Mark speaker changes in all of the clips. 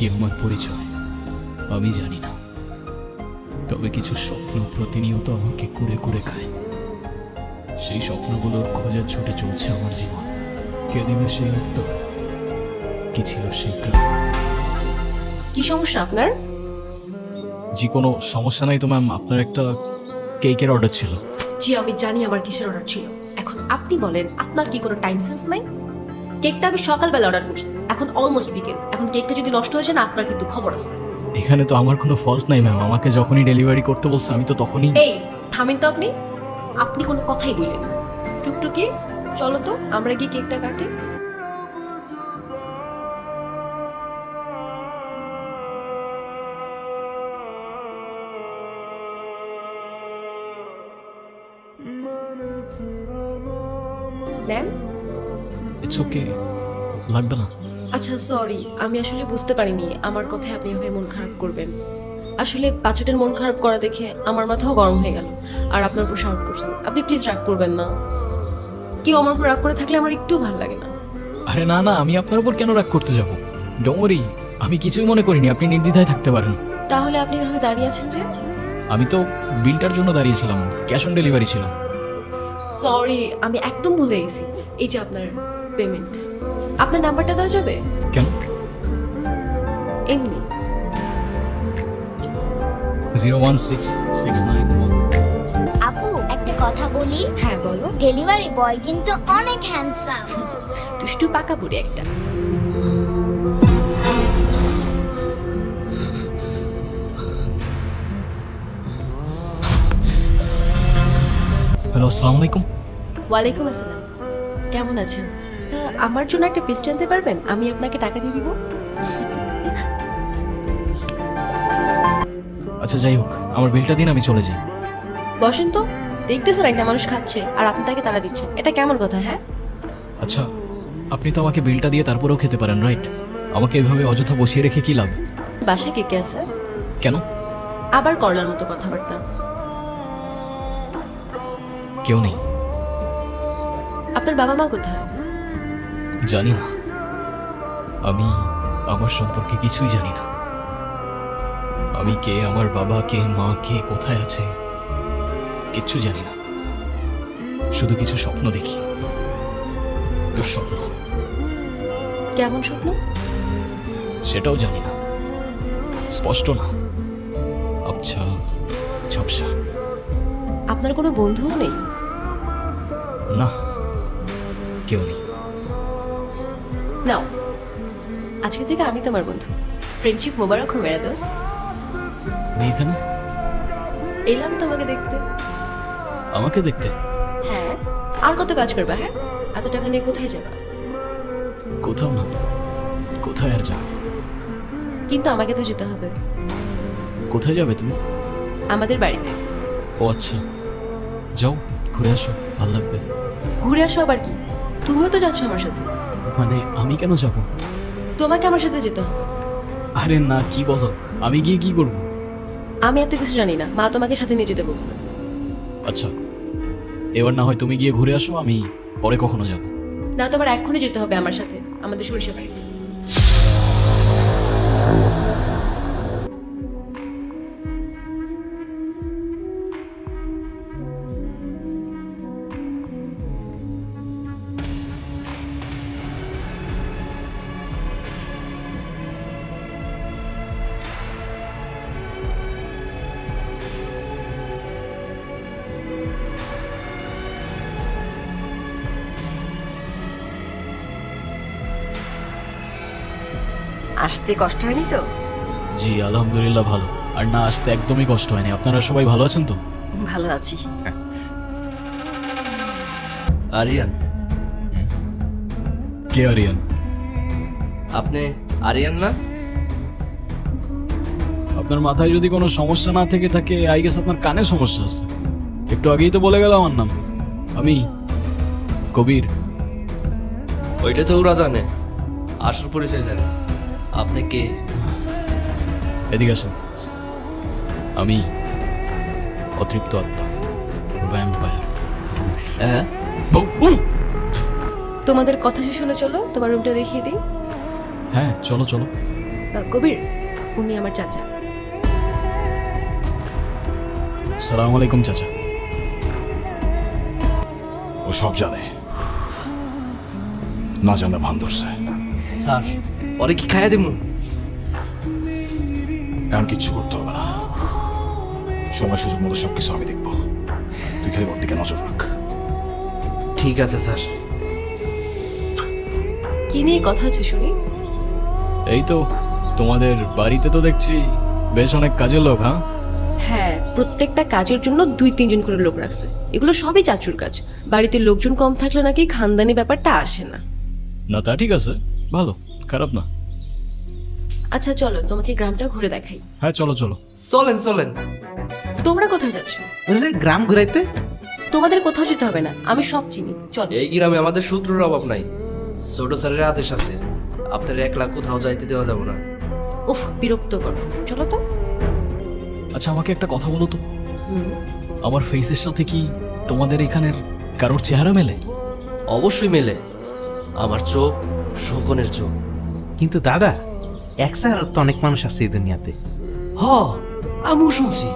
Speaker 1: কি আমার পরিচয়? আমি জানি না। তবে কিছু স্বপ্ন প্রতিনিয়ত আমাকে কুড়ে কুড়ে খায়। সেই স্বপ্নগুলোর খোঁজে ছুটে চলছে আমার জীবন। কে দিবে সেই উত্তর কি ছিল সেই গ্রাম।
Speaker 2: কি সমস্যা আপনার?
Speaker 1: জি কোনো সমস্যা নাই তো ম্যাম। আপনার একটা কেকের অর্ডার ছিল।
Speaker 2: জি আমি জানি আমার কিসের অর্ডার ছিল। এখন আপনি বলেন আপনার কি কোনো টাইম সেন্স নাই? কেকটা আমি সকালবেলা অর্ডার করছি। এখন অলমোস্ট বিকেল। এখন কেকটা যদি নষ্ট হয়ে যায় না আপনার কিন্তু খবর আছে।
Speaker 1: এখানে তো আমার কোনো ফল্ট নাই ম্যাম আমাকে যখনই ডেলিভারি করতে বলছে আমি তো তখনই
Speaker 2: এই থামেন তো আপনি। আপনি কোনো কথাই বললেন টুকটুকি চলো তো আমরা গিয়ে কেকটা কাটি।
Speaker 1: ইটস ওকে লাগবে না।
Speaker 2: আচ্ছা সরি আমি আসলে বুঝতে পারিনি। আমার কথায় আপনি এভাবে মন খারাপ করবেন। আসলে বাচ্চাটার মন খারাপ করা দেখে আমার মাথাও গরম হয়ে গেল। আর আপনার উপর শাউট করছি। আপনি প্লিজ রাগ করবেন না। কেউ আমার উপর রাগ করে থাকলে আমার একটু ভালো লাগে না।
Speaker 1: আরে না না আমি আপনার উপর কেন রাগ করতে যাব? ডোমরি আমি কিছুই মনে করিনি। আপনি নির্দ্বিধায় থাকতে পারেন।
Speaker 2: তাহলে আপনি এভাবে দাঁড়িয়ে আছেন যে?
Speaker 1: আমি তো বিলটার জন্য দাঁড়িয়েছিলাম। ক্যাশ অন ডেলিভারি ছিল
Speaker 2: সরি আমি একদম ভুলে গেছি। এই যে আপনার পেমেন্ট আপনার নাম্বারটা দেওয়া যাবে?
Speaker 1: কেন?
Speaker 2: এমনি।
Speaker 1: Zero one six six nine
Speaker 3: আপু একটা কথা বলি?
Speaker 2: হ্যাঁ বলো।
Speaker 3: ডেলিভারি বয় কিন্তু অনেক হ্যান্ডসাম
Speaker 2: দুষ্টু পাকা বুড়ি একটা।
Speaker 1: হ্যালো আসসালামু আলাইকুম।
Speaker 2: ওয়ালাইকুম আসসালাম। কেমন আছেন? আমার জন্য একটা পেস্ট আনতে পারবেন? আমি আপনাকে টাকা দিয়ে দিব।
Speaker 1: আচ্ছা যাই হোক আমার বিলটা দিন আমি চলে যাই।
Speaker 2: বসেন তো। দেখতেছেন একটা মানুষ খাচ্ছে আর আপনি তাকে তারা দিচ্ছেন। এটা কেমন কথা হ্যাঁ?
Speaker 1: আচ্ছা আপনি তো আমাকে বিলটা দিয়ে তারপরেও খেতে পারেন রাইট? আমাকে এভাবে অযথা বসিয়ে রেখে কি লাভ?
Speaker 2: বাসায় কে কে আছে?
Speaker 1: কেন?
Speaker 2: আবার করলার মতো কথাবার্তা।
Speaker 1: কেউ নেই।
Speaker 2: আপনার বাবা মা কোথায়?
Speaker 1: জানি না। আমি আমার সম্পর্কে কিছুই জানি না। আমি কে আমার বাবা কে মা কে কোথায় আছে কিচ্ছু জানি না। শুধু কিছু স্বপ্ন দেখি। দুঃস্বপ্ন।
Speaker 2: কেমন স্বপ্ন?
Speaker 1: সেটাও জানি না। স্পষ্ট না। আচ্ছা ঝাপসা।
Speaker 2: আপনার কোনো বন্ধুও নেই?
Speaker 1: না। কেউ নেই।
Speaker 2: নাও আজকে থেকে আমি তোমার বন্ধু। ফ্রেন্ডশিপ মোবারক হো মেরা দোস্ত।
Speaker 1: এখানে?
Speaker 2: এলাম তোমাকে দেখতে।
Speaker 1: আমাকে দেখতে?
Speaker 2: হ্যাঁ। আর কত কাজ করবা হ্যাঁ? এত টাকা নিয়ে কোথায় যাবা?
Speaker 1: কোথাও না। কোথায় আর যাও
Speaker 2: কিন্তু আমাকে তো যেতে হবে।
Speaker 1: কোথায় যাবে তুমি?
Speaker 2: আমাদের বাড়িতে।
Speaker 1: ও আচ্ছা। যাও ঘুরে আসো। ভালো লাগবে।
Speaker 2: ঘুরে আসো আবার কি? তুমিও তো যাচ্ছ আমার সাথে।
Speaker 1: মানে আমি কেন যাব?
Speaker 2: তোমাকে আমার সাথে যেতে হবে।
Speaker 1: আরে না কি বলো? আমি গিয়ে কি করব?
Speaker 2: আমি এত কিছু জানি না। মা তোমাকে সাথে নিয়ে যেতে বলছে।
Speaker 1: আচ্ছা এবার না হয় তুমি গিয়ে ঘুরে আসো আমি পরে কখনো যাব।
Speaker 2: না তোমার এক্ষুনি যেতে হবে আমার সাথে। আমাদের সরিষা বাড়িতে।
Speaker 4: আসতে কষ্ট হয়নি তো?
Speaker 1: জি আলহামদুলিল্লাহ ভালো। আর না আসতে একদমই কষ্ট হয়নি। আপনারা সবাই ভালো আছেন তো?
Speaker 4: ভালো আছি।
Speaker 5: আরিয়ান।
Speaker 1: কে আরিয়ান?
Speaker 5: আপনি আরিয়ান না?
Speaker 1: আপনার মাথায় যদি কোনো সমস্যা না থেকে থাকে আই গেস আপনার কানে সমস্যা আছে। একটু আগেই তো বলে গেল আমার নাম। আমি কবির।
Speaker 5: ওইটা তো ওরা জানে। আসল পরিচয় জানে। আপনি কে
Speaker 1: এদিকে আসেন। আমি অতৃপ্ত আত্মা ভ্যাম্পায়ার
Speaker 5: হ্যাঁ?
Speaker 2: তোমাদের কথা শেষ হলে চলো তোমার রুমটা দেখিয়ে দিই।
Speaker 1: হ্যাঁ চলো চলো।
Speaker 2: আহ, কবির উনি আমার চাচা।
Speaker 1: সালাম আলাইকুম চাচা।
Speaker 6: ও সব জানে। না জানা ভান ধরছে।
Speaker 5: স্যার ওরে কি খাইয়া দিমু?
Speaker 6: এখন কিচ্ছু করতে হবে না। সময় সুযোগ মতো সবকিছু আমি দেখব। তুই খালি ওর দিকে নজর রাখ।
Speaker 5: ঠিক আছে স্যার।
Speaker 2: কি নিয়ে কথা হচ্ছে শুনি?
Speaker 1: এই তো তোমাদের বাড়িতে তো দেখছি বেশ অনেক কাজের লোক হ্যাঁ?
Speaker 2: হ্যাঁ প্রত্যেকটা কাজের জন্য দুই তিনজন করে লোক রাখছে। এগুলো সবই চাচুর কাজ। বাড়িতে লোকজন কম থাকলে নাকি খানদানি ব্যাপারটা আসে না।
Speaker 1: না তা ঠিক আছে। ভালো। খারাপ না।
Speaker 2: আচ্ছা চলো তোমাকে গ্রামটা ঘুরে দেখাই।
Speaker 1: হ্যাঁ চলো চলো।
Speaker 5: চলেন চলেন।
Speaker 2: তোমরা কোথায় যাচ্ছ?
Speaker 7: ওই গ্রাম ঘুরাইতে?
Speaker 2: তোমাদের কোথাও যেতে হবে না আমি সব চিনি। চলো।
Speaker 5: এই গ্রামে আমাদের সূত্রের অভাব নাই। ছোট স্যারের আদেশ আছে। আপনার একলা কোথাও যাইতে দেওয়া যাবে না।
Speaker 2: উফ বিরক্ত করো। চলো তো।
Speaker 1: আচ্ছা আমাকে একটা কথা বলো তো। আমার ফেসের সাথে কি তোমাদের এখানের কারোর চেহারা মেলে?
Speaker 5: অবশ্যই মেলে। আমার চোখ শোকনের চোখ।
Speaker 7: কিন্তু দাদা এক স্যার তো অনেক মানুষ আছে এই দুনিয়াতে।
Speaker 5: হ আমিও শুনছি।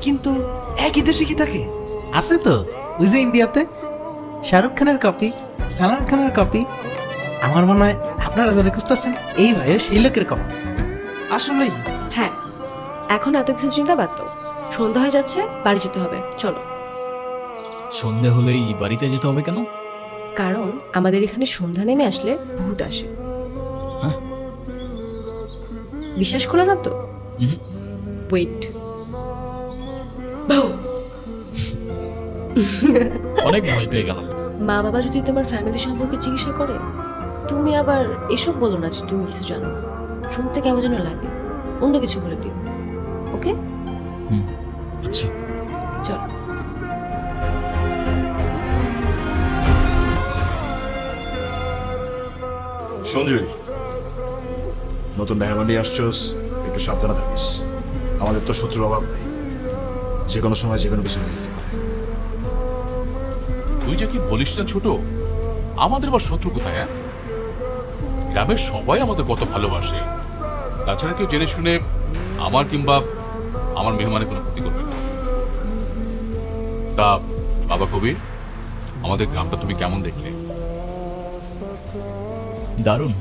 Speaker 5: কিন্তু একই দেশে কি থাকে?
Speaker 7: আছে তো ওই যে ইন্ডিয়াতে। শাহরুখ খানের কপি সালমান খানের কপি আমার মনে হয় আপনারা যারা খুঁজতেছেন এই ভাইও সেই লোকের কপি
Speaker 5: আসলেই?
Speaker 2: হ্যাঁ এখন এত কিছু চিন্তা বাদ দাও। সন্ধ্যা হয়ে যাচ্ছে বাড়ি যেতে হবে। চলো।
Speaker 1: সন্ধে হলেই বাড়িতে যেতে হবে কেন?
Speaker 2: কারণ আমাদের এখানে সন্ধ্যা নেমে আসলে ভূত আসে? বিশ্বাস করো না তো? ওয়েট
Speaker 1: অনেক ভয় পেয়ে গেলাম।
Speaker 2: মা বাবা যদি তোমার ফ্যামিলি সম্পর্কে জিজ্ঞাসা করে তুমি আবার এসব বলো না যে তুমি কিছু জানো। শুনতে কেমন যেন লাগে। অন্য কিছু বলে দিও। ওকে?
Speaker 1: হুম। আচ্ছা।
Speaker 2: চলো।
Speaker 6: সঞ্জয় নতুন মেহমান নিয়ে আসছস একটু সাবধানে থাকিস। আমাদের তো শত্রুর অভাব নেই। যে কোনো সময় যে কোনো কিছু হয়ে যেতে পারে।
Speaker 8: তুই যে কি বলিস না ছোট? আমাদের বা শত্রু কোথায় হ্যাঁ? গ্রামের সবাই আমাদের কত ভালোবাসে। তাছাড়া কেউ জেনে শুনে আমার কিংবা আমার মেহমানের কোনো ক্ষতি করবে না। তা বাবা কবির আমাদের গ্রামটা তুমি কেমন দেখলে?
Speaker 1: দারুণ।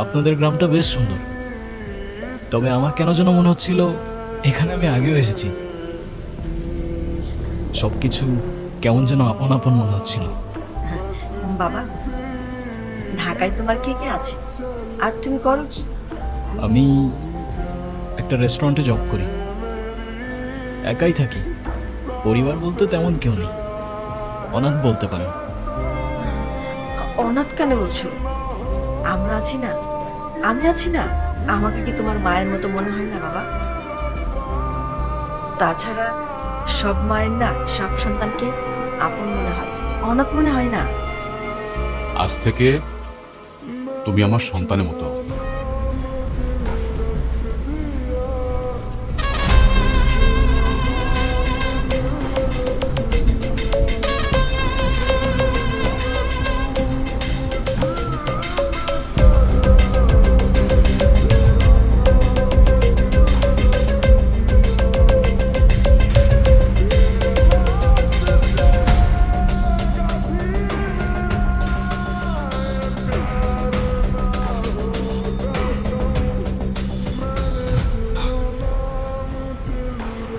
Speaker 1: আপনাদের গ্রামটা বেশ সুন্দর। তবে আমার কেন যেন মনে হচ্ছিল এখানে আমি আগেও এসেছি। সবকিছু কেমন যেন আপন আপন মনে হচ্ছিল।
Speaker 4: বাবা ঢাকায় তোমার কে কে আছে? আর তুমি করো কি?
Speaker 1: আমি একটা রেস্টুরেন্টে জব করি। একাই থাকি। পরিবার বলতে তেমন কেউ নেই। অনাথ বলতে পারেন।
Speaker 4: অনাথ কেন বলছো? আমরা আছি না। আমি আছি না? আমাকে কি তোমার মায়ের মতো মনে হয় না, বাবা? তাছাড়া সব মায়ের না, সব সন্তানকে আপন মনে হয় অনাথ মনে হয় না?
Speaker 8: আজ থেকে তুমি আমার সন্তানের মতো।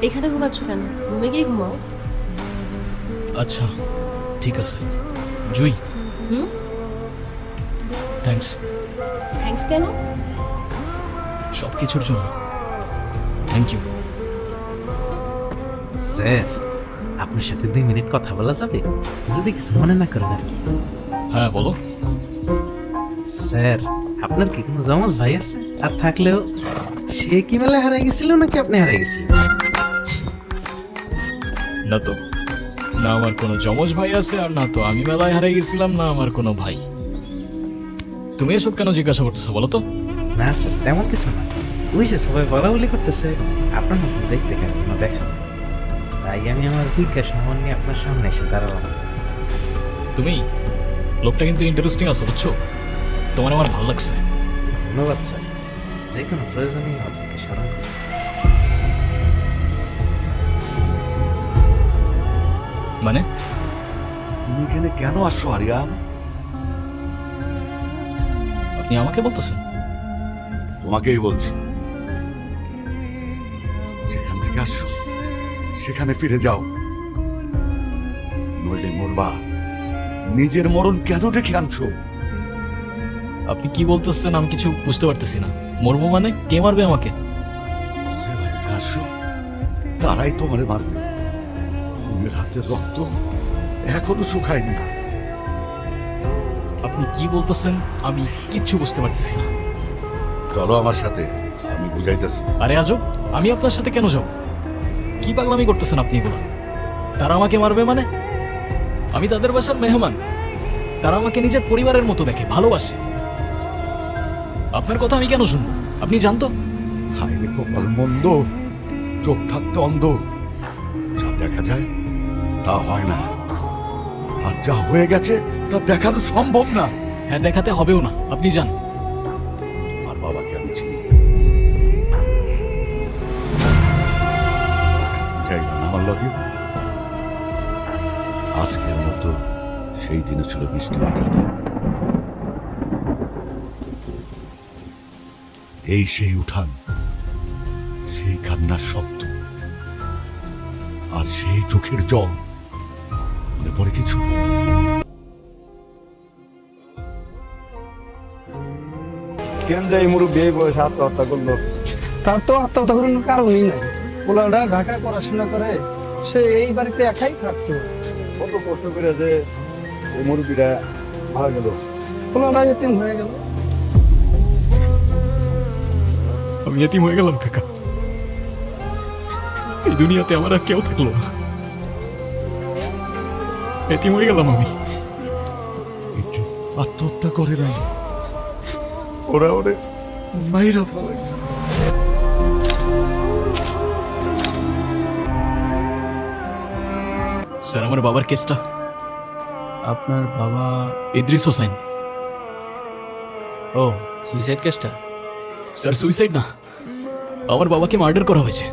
Speaker 2: এখানে ঘুমাচ্ছ কেন? রুমে গিয়ে ঘুমাও।
Speaker 1: আচ্ছা ঠিক আছে। জুই।
Speaker 2: হুম?
Speaker 1: থ্যাঙ্কস
Speaker 2: থ্যাঙ্কস কেন?
Speaker 1: সব কিছুর জন্য। থ্যাংক ইউ
Speaker 7: স্যার আপনার সাথে দুই মিনিট কথা বলা যাবে? যদি কিছু মনে না করেন আর কি।
Speaker 1: হ্যাঁ বলো।
Speaker 7: স্যার আপনার কি কোনো জমজ ভাই আছে? আর থাকলেও সে কি মেলায় হারাই গেছিল নাকি আপনি হারাই গেছিলেন?
Speaker 1: না তো। না আমার কোনো যমজ ভাই আছে আর না তো আমি মেলায় হারিয়ে গেছিলাম না আমার কোনো ভাই। তুমি এসব কেন জিজ্ঞাসা করতেছো বলো তো?
Speaker 7: না স্যার তেমন কিছু না। ওই যে সবাই বলা বলি করতেছে আপনার মতো দেখতে কেন যেন দেখা যায়। তাই আমি আমার জিজ্ঞাসা মন নিয়ে আপনার সামনে এসে দাঁড়ালাম।
Speaker 1: তুমি? লোকটা কিন্তু ইন্টারেস্টিং আছো বুঝছ? তোমার আমার ভালো লাগছে।
Speaker 7: ধন্যবাদ স্যার। যে কোনো প্রয়োজনেই আপনাকে
Speaker 1: মানে?
Speaker 9: তুমি এখানে কেন আসছো আরিয়ান
Speaker 1: আপনি আমাকে বলতেছেন?
Speaker 9: তোমাকেই বলছি। যেখান থেকে আসছো সেখানে ফিরে যাও। নইলে মরবা। নিজের মরণ কেন ডেকে আনছো?
Speaker 1: আপনি কি বলতেছেন আমি কিছু বুঝতে পারতেছি না। মরবো মানে কে মারবে আমাকে?
Speaker 9: আসছো তারাই তোমারে মারবে। তোমার হাতের রক্ত এখনও শুকায়নি।
Speaker 1: আপনি কি বলতেছেন? আমি কিচ্ছু বুঝতে পারতেছি না।
Speaker 9: চলো আমার সাথে আমি বুঝাইতেছি।
Speaker 1: আরে আজব আমি আপনার সাথে কেন যাব? কি পাগলামি করতেছেন আপনি এগুলো? তারা আমাকে মারবে মানে? আমি তাদের বাসার মেহমান। তারা আমাকে নিজের পরিবারের মতো দেখে ভালোবাসে। আপনার কথা আমি কেন শুনব? আপনি জানতো?
Speaker 9: হাইরে কপাল মন্দ চোখ থাকতে অন্ধ। তা হয় না। আর যা হয়ে গেছে তা দেখানো সম্ভব না।
Speaker 1: হ্যাঁ দেখাতে হবেও না। আপনি যান।
Speaker 9: আমার বাবাকে আমি চিনি। যাই না আমার লগে। আজকের মতো সেই দিনে ছিল বৃষ্টি ভেজা দিন। এই সেই উঠান সেই কান্নার শব্দ আর সেই চোখের জল। মনে পড়ে কিছু।
Speaker 10: কেন যে এই মুরব্বী এই বয়সে আত্মহত্যা করল? তার তো আত্মহত্যা করার কারণই নাই। ঢাকায় পড়াশোনা করে সে এই বাড়িতে একাই থাকতো। কত কষ্ট করে যে এই মুরব্বীটা মারা গেল। এতিম হয়ে গেল।
Speaker 1: আমি এতিম হয়ে গেলাম কাকা। এই দুনিয়াতে আমার আর কেউ থাকল না। এতিম হয়ে গেলাম আমি।
Speaker 9: ইদ্রিস আত্মহত্যা করে নাই। ওরা ওরে মাইরা ফেলাইছে।
Speaker 1: স্যার আমার বাবার কেসটা।
Speaker 5: আপনার বাবা
Speaker 1: ইদ্রিস হোসাইন
Speaker 5: ও সুইসাইড কেসটা
Speaker 1: স্যার সুইসাইড না। আমার বাবাকে মার্ডার করা হয়েছে।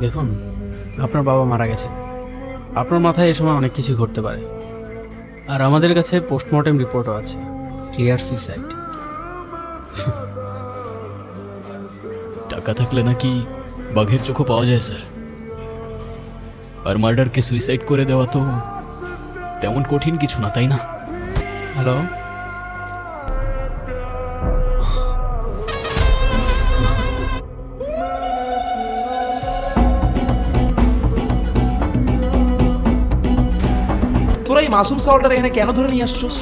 Speaker 11: দেখুন আপনার বাবা মারা গেছে। আপনার মাথায় এই সময় অনেক কিছু ঘটতে পারে। আর আমাদের কাছে পোস্টমর্টেম রিপোর্টও আছে। Clear suicide.
Speaker 1: টাকা থাকলে নাকি বাঘের চোখও পাওয়া যায় স্যার। আর মার্ডারকে সুইসাইড করে দেওয়া তো তেমন কঠিন কিছু না তাই না?
Speaker 11: হ্যালো?
Speaker 6: মাসুম সাওয়ালটার এখানে কেন ধরে নিয়ে আসছোস?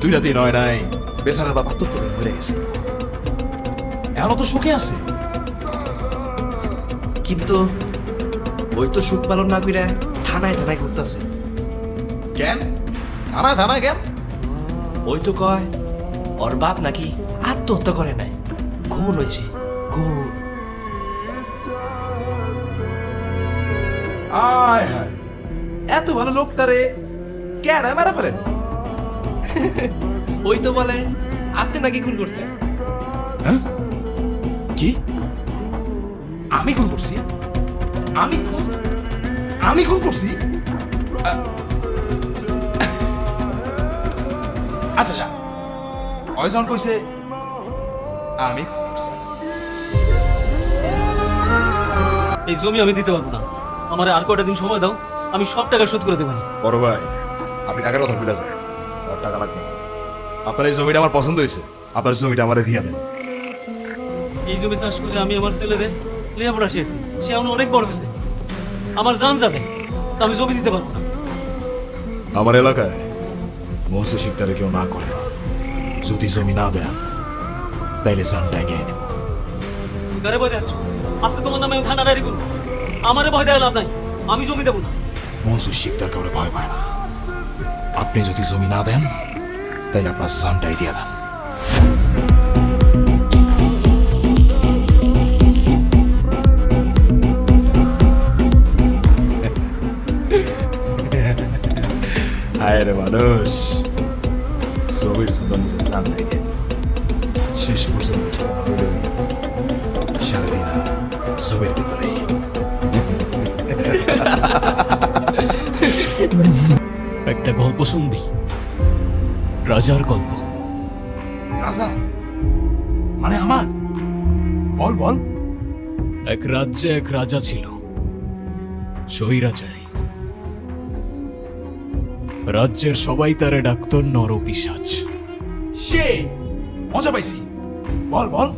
Speaker 6: দুই রাতে নয় নাই বেচারার বাবা তো তোরে মরে গেছে। এখনও তো সুখে আছে।
Speaker 5: কিন্তু ওই তো সুখ পালন না করে থানায় থানায় ঘুরতেছে।
Speaker 6: কেন? থানায় থানায় কেন?
Speaker 5: ওই তো কয় ওর বাপ নাকি আত্মহত্যা করে নাই। খুন হয়েছে খুন
Speaker 6: আয় হায় এত ভালো লোকটারে কেন মারা ফেলেন
Speaker 5: ওই তো বলে আপনি নাকি খুন করছেন?
Speaker 6: কি? আমি খুন করছি? আমি খুন? আমি খুন করছি? আচ্ছা যা। অয়জন কইছে আমি খুন করছি।
Speaker 11: এই জমি আমি দিতে পারব না। আমার আর কয়টা দিন সময় দাও আমি সব টাকা শোধ করে দেবো।
Speaker 6: বড় ভাই আপনি টাকার কথা ভুলে যান আমার টাকা লাগবে। আপনার এই জমিটা আমার পছন্দ হয়েছে। আপনার জমিটা আমারে দিয়ে দেন।
Speaker 11: এই জমি চাষ করে আমি আমার ছেলেদের লেখাপড়া শিখেছি সে এখন অনেক বড় হয়েছে। আমার জান যাবে তা আমি জমি দিতে পারব না।
Speaker 6: আমার এলাকায় মৎস্য শিকদারে কেউ না করে। না। যদি জমি না দেন তাইলে জানটাই নিয়ে
Speaker 11: কারে ভয় যাচ্ছ আজকে তোমার নামে আমি থানা ডায়েরি করব। আমারে ভয় দেওয়া লাভ নাই। আমি জমি দেবো না।
Speaker 6: মনসুর শিকদার কাউরে ভয় পায় না। আপনি যদি জমি না দেন, তাইলে আপনার জানটাই দিয়ে দেন। হায় রে মানুষ, জমির জন্য নিজের জান নাই দিয়ে শেষ পর্যন্ত হাত জমির ভিতরেই।
Speaker 1: একটা গল্প শুনবি? রাজার গল্প।
Speaker 6: রাজা? মানে আমার? বল বল।
Speaker 1: এক রাজ্যে এক রাজা ছিল। স্বৈরাচারী। রাজ্যের সবাই তারে ডাক্তার নরপিসাচ
Speaker 6: সে? মজা পাইছি। বল বল।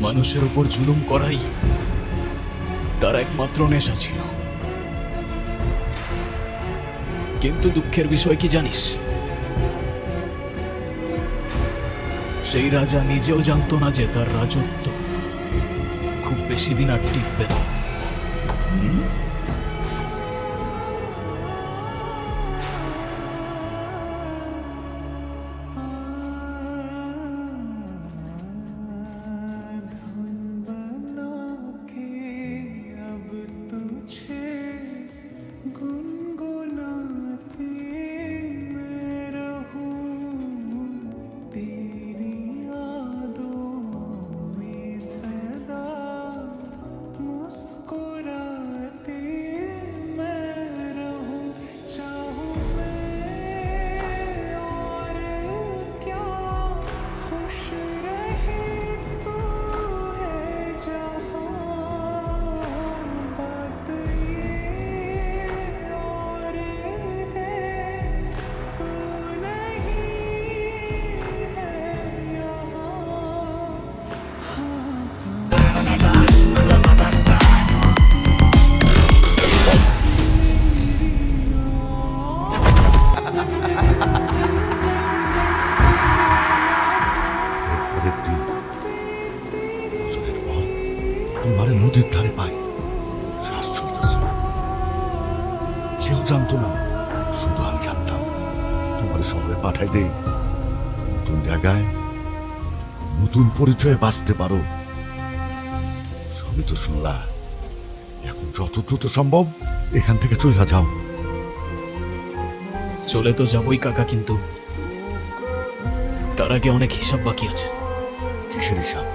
Speaker 1: মানুষের উপর জুলুম করাই তার একমাত্র নেশা ছিল। কিন্তু দুঃখের বিষয় কি জানিস? সেই রাজা নিজেও জানতো না যে তার রাজত্ব খুব বেশি দিন আর টিকবে না।
Speaker 9: তোমার নদীর ধারে পাই। শ্বাস চলতেছিল কেউ জানতো না শুধু আমি জানতাম। তোমার শহরে পাঠাই দেই। নতুন জায়গায় নতুন পরিচয়ে বাঁচতে পারো। সবই তো শুনলা। এখন যত দ্রুত সম্ভব এখান থেকে চলে যাও।
Speaker 1: চলে তো যাবই কাকা কিন্তু তার আগে অনেক হিসাব বাকি আছে।
Speaker 9: কিসের হিসাব?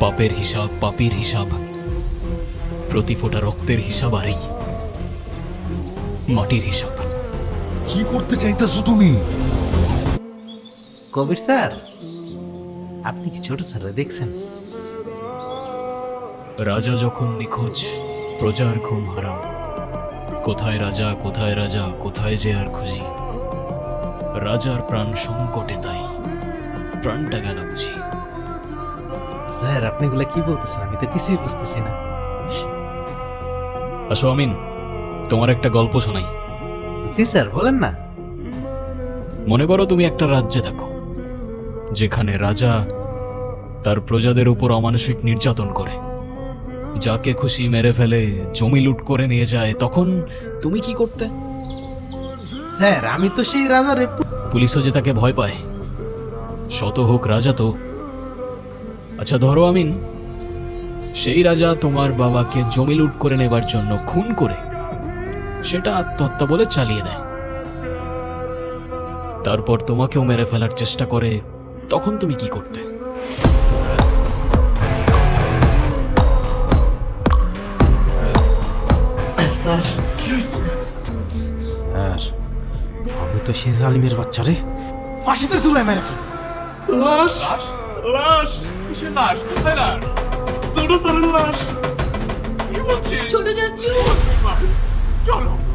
Speaker 1: পাপের হিসাব পাপির হিসাব। প্রতি ফোঁটা রক্তের হিসাব আর এই মাটির হিসাব।
Speaker 9: কি করতে চাইতেছো তুমি?
Speaker 7: কবির স্যার আপনি কি ছোট স্যার দেখছেন?
Speaker 1: রাজা যখন নিখোঁজ প্রজার ঘুম হারাম। কোথায় রাজা কোথায় রাজা কোথায় যে আর খুঁজি। রাজার প্রাণ সংকটে তাই প্রাণটা গেল বুঝি।
Speaker 7: স্যার আপনি এগুলা কি বলতেছেন? আমি তো কিছুই বুঝতেছি না।
Speaker 1: আসো আমিন। তোমার একটা গল্প শোনাই।
Speaker 7: জি স্যার বলেন না।
Speaker 1: মনে করো তুমি একটা রাজ্যে থাকো যেখানে রাজা তার প্রজাদের উপর অমানসিক নির্যাতন করে। যাকে খুশি মেরে ফেলে জমি লুট করে নিয়ে যায় তখন তুমি কি করতে?
Speaker 7: স্যার আমি তো সেই রাজারে
Speaker 1: পুলিশও যে তাকে ভয় পায় শত হোক রাজা তো আচ্ছা ধরো আমিন। সেই রাজা তোমার বাবাকে জমি লুট করে নেবার জন্য খুন করে সেটা আত্মহত্যা বলে চালিয়ে দেয়। তারপর তোমাকেও মেরে ফেলার চেষ্টা করে তখন তুমি কি করতে?
Speaker 7: স্যার। স্যার আমি তো সেই জালিমের বাচ্চারে ফাঁসিতে চুলে মেরে ফেলি
Speaker 8: লাশ? লাশ? কিসের লাশ? কোথায় লাশ? ছোট ছোট লাশ। কি বলছিস?
Speaker 2: ছোট চাচু
Speaker 8: চলো।